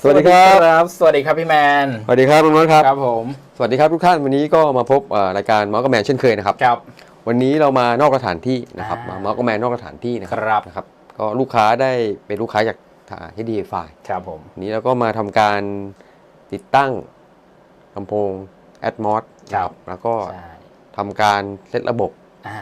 สวัสดีครับบสวัสดีครับพี่แมน สวัสดีครับลุงนนท์ครับ ครับผม สวัสดีครับทุกท่าน วันนี้ก็มาพบเอ่อรายการมอสกแมนเช่นเคยนะครับ ครับ วันนี้เรามานอกสถานที่นะครับอ่ามามอสกแมนนอกสถานที่นะคครัรับนะครับ ก็ลูกค้าได้เป็นลูกค้าจากเฮดีไฟครับผมวันนี้เราก็มาทำการติดตั้งลำโพงแอดมอสครับ แล้วก็ใช่ทำการเซตระบบอ่า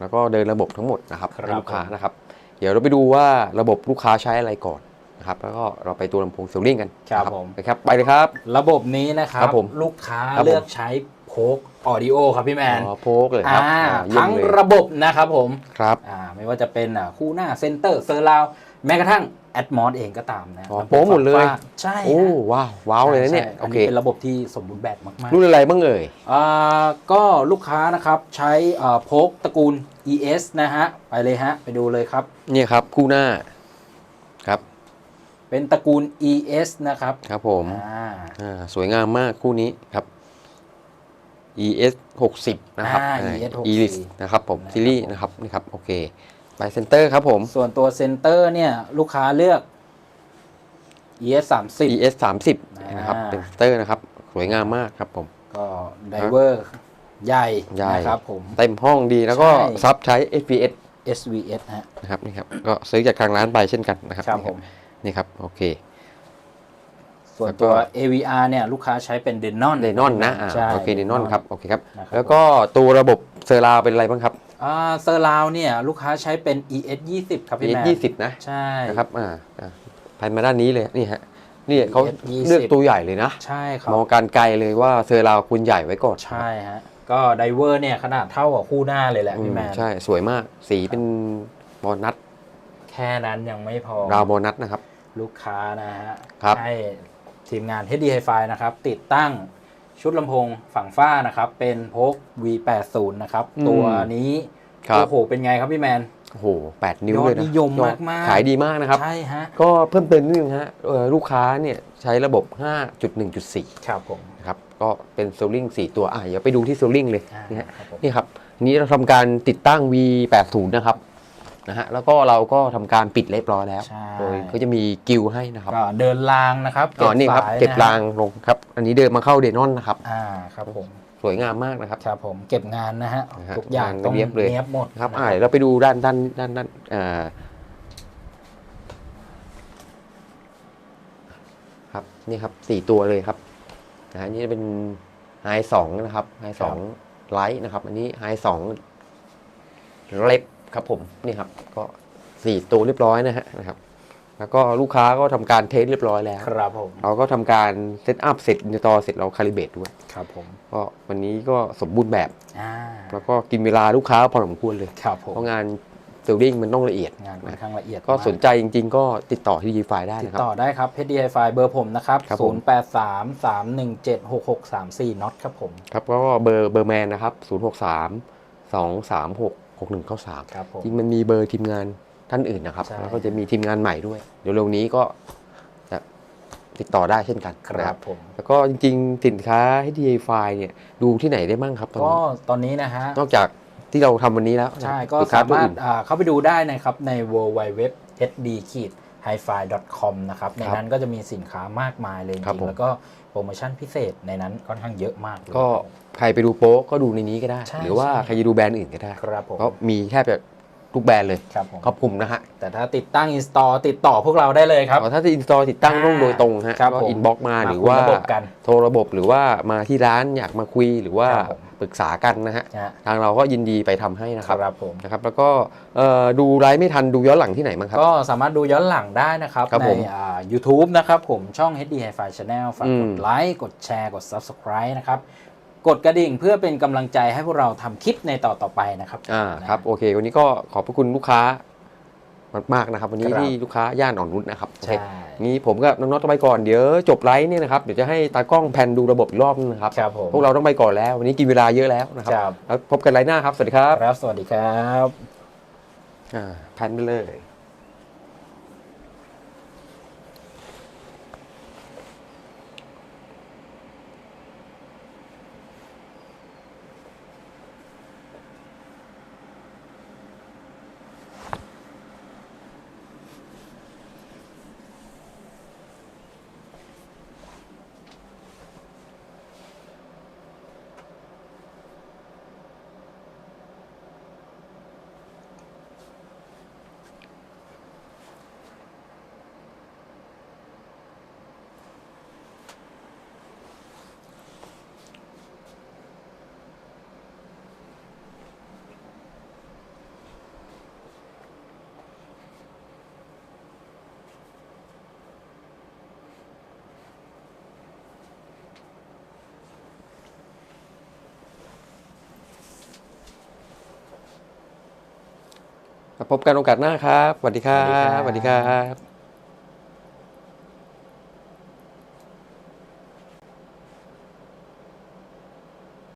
แล้วก็เดินระบบทั้งหมดนะครับครับให้ลูกค้าผมนะครับ เดี๋ยวเราไปดูว่าระบบลูกค้าใช้อะไรก่อน นะครับแล้วก็เราไปตัวลำโพงเซลลิงกันครับนะผมไปครับไปเลยครับ ระบบนี้นะครับครับผมลูกค้าครับผมเลือกใช้โพกออดิโอครับพี่แมนอ๋อโพกเลยครับอ่าอ่าเยี่ยมทั้งเลยระบบนะครับผมครับอ่าไม่ว่าจะเป็นอ่าคู่หน้าเซนเตอร์เซอร์ราวแม้กระทั่งแอดมอสเองก็ตามนะอ๋อนโป๊ะหมดเลยฟ้าใช่โอ้ฮะว้าวว้าวเลยนะเนี่ยใช่โออันเคนี้เป็นระบบที่สมบูรณ์แบบมากรุ่นอะไรบ้างเอ่ยๆอ่าก็ลูกค้านะครับใช้อ่าโพกตระกูล ES นะฮะ ไปเลยฮะ ไปดูเลยครับ เนี่ยครับคู่หน้าครับ เป็นตระกูล ES นะครับครับผมอ่าอ่าสวยงามมากคู่นี้ครับ ES 60นะครับอ่าอ่า ES 60 Iris นะครับผมนะครับ ซีรีส์นะครับนี่ครับโอเคไปเซนเตอร์ครับผม ส่วนตัวเซนเตอร์เนี่ยลูกค้าเลือก ES 30 ES 30นะครับอ่า เป็นเซนเตอร์นะครับ สวยงามมากครับผม ก็ไดเวอร์ใหญ่ใหญ่ นะครับผม เต็มห้องดีแล้วก็ใช่ ซับใช้ FPS SVS ฮะนะครับนี่ครับก็ซื้อจากทางร้านไปเช่นกันนะครับครับนี่ผม นี่ ครับ โอเค ส่วนแล้วก็ตัว AVR เนี่ยลูกค้าใช้เป็น Denon เดนอนนะอ่าใช่ โอเคเดนอนครับโอเคครับ นะครับ แล้วก็ตัวระบบเซอร์ราวเป็นอะไรบ้างครับ อ่าเซอร์ราวเนี่ยลูกค้าใช้เป็น ES 20ครับพี่ ES แมนยี่สิบนะใช่ นะครับอ่าอ่าไปมาด้านนี้เลยนี่ฮะนี่เขา ES เลือกตัวใหญ่เลยนะใช่ครับ มองการไกลเลยว่าเซอร์ราวคุณใหญ่ไว้ก่อนใช่ฮะ ก็ไดเวอร์เนี่ยขนาดเท่ากับคู่หน้าเลยแหละอืพี่มแมน ใช่สวยมากสีเป็นบอลนัทแค่นั้นยังไม่พอราวบอลนัทนะครับ ลูกค้านะฮะครับ ให้ทีมงาน HD Hi-Fi นะครับ ติดตั้งชุดลำโพงฝั่งฝ้านะครับ เป็นพก V80 นะครับ อืมตัวนี้ครับ โอ้โหเป็นไงครับพี่แมน โอ้โหแปดนิ้วยอดเลยนะนิยมอดมากๆ ขายดีมากนะครับ ใช่ฮะก็เพิ่มเติมนิดนึงฮะเอ่อลูกค้าเนี่ยใช้ระบบ 5.1.4 ครับผมนะครับ ก็เป็นโซลลิง4ตัว อะเดี๋ยวไปดูที่โซลลิงเลยอ่านี่ฮะ ครับผม นี่ครับอันนี้เราทำการติดตั้ง V80 นะครับ นะฮะแล้วก็เราก็ทำการปิดเรียบร้อยแล้ว ใช่ โดยเขาจะมีกิลให้นะครับก็เดินรางนะครับอ๋อนี่ครับสยเก็บนะฮะรางลงครับอันนี้เดินมาเข้าเดนอนนะครับ อ่าครับผมสวยงามมากนะครับ ครับผมเก็บงานนะฮะนะฮะทุกอย่างงานต้องเรียบเลยเนียบหมดนะครับนะอ่าเดี๋ยวเราไปดูด้านด้านด้านด้านอ่าครับนี่ครับสี่ตัวเลยครับนะฮะนี่จะเป็นไฮสองนะครับไฮสองไลท์นะครับ อันนี้ไฮสองเล็บ ครับผมนี่ครับก็สี่ตัวเรียบร้อยนะฮะนะครับ แล้วก็ลูกค้าก็ทำการเทสเรียบร้อยแล้วครับผมเราก็ทำการเซตอัพเสร็จในตอเสร็จเราคาลิเบตด้วยครับผมก็วันนี้ก็สมบูรณ์แบบอ่าแล้วก็กินเวลาลูกค้าพอสมควรเลยครับผมเพราะงานเซลลิ่งมันต้องละเอียดงานค่อนนะข้างละเอียด ก็มากสนใจจริง ๆ ก็ติดต่อที่ g f i ได้ติดนะครับต่อได้ครับ HD Hi-Fi เบอร์ผมนะครับครับผม083 317 6634น็อตครับผม ครับก็เบอร์เบอร์แมนนะครับ 063 236 6193ครับผม จริงมันมีเบอร์ทีมงานท่านอื่นนะครับ ใช่ แล้วก็จะมีทีมงานใหม่ด้วย เดี๋ยวเร็วนี้ก็จะติดต่อได้เช่นกันคนะรับผม แล้วก็จริงๆสินค้า HDA f i เนี่ยดูที่ไหนได้บ้างครับตอนก็นี้ ตอนนี้นะฮะ นอกจากที่เราทำวันนี้แล้วใช่นะก็สินค้สามารถตัวอื่น อ่าเข้าไปดูได้นะครับใน w w w hd hi-fi com นะครับในนั้นก็จะมีสินค้ามากมายเลยจครับริผมงๆแล้วก็โปรโมชั่นพิเศษในนั้นค่อนข้างเยอะมากเลยก็ใครไปดูโป๊ก็ดูในนี้ก็ได้ใช่หรือว่าใช่ใครจะดูแบรนด์อื่นก็ได้ครับผมก็มีแทบจะ ทุกแบรนด์เลยครับผมครอบคลุมนะฮะแต่ถ้าติดตั้ง install ติดต่อพวกเราได้เลยครับ อ๋อถ้าจะอินสตอลติดตั้งต้องโดยตรงฮะครับก็ผมอินบ็อกมามาหรือคุยว่าระบบกัน โทรระบบหรือว่ามาที่ร้านอยากมาคุยหรือว่าครับผม ปรึกษากันนะฮะ นะฮะทางเราก็ยินดีไปทำให้นะคครับรับผม นะครับ แล้วก็เอ่อดูไลฟ์ไม่ทันดูย้อนหลังที่ไหนบ้างครับ ก็สามารถดูย้อนหลังได้นะครับ ครับในผมอ่า YouTube นะครับผมช่อง HD Hi-Fi Channel ฝากกอืดมไลค์ กดแชร์ กด Subscribe นะครับ กดกระดิ่งเพื่อเป็นกำลังใจให้พวกเราทำคลิปในต่อต่อๆไปนะครับ อ่าครับโอเค วันนี้ก็ขอบพระคุณลูกค้ามากๆนะครับ วันนี้ครับ ที่ลูกค้าย่านอ่อนนุชนะครับโอเคใช่ งี้ผมกับน้องๆต้องไปก่อนเดี๋ยวจบไลฟ์เนี่ยนะครับเดี๋ยวจะให้ตากล้องแพนดูระบบอีกรอบนึงนะครับครับผมพวกเราต้องไปก่อนแล้ว วันนี้กินเวลาเยอะแล้วนะครับครับแล้วพบกันไลฟ์หน้าครับสวัสดีครับครับ สวัสดีครับ อ่าแพนไปเลย พบกันโอกาสหน้าครับสวัสดีครับสวัสดีครับสวัสดีครับ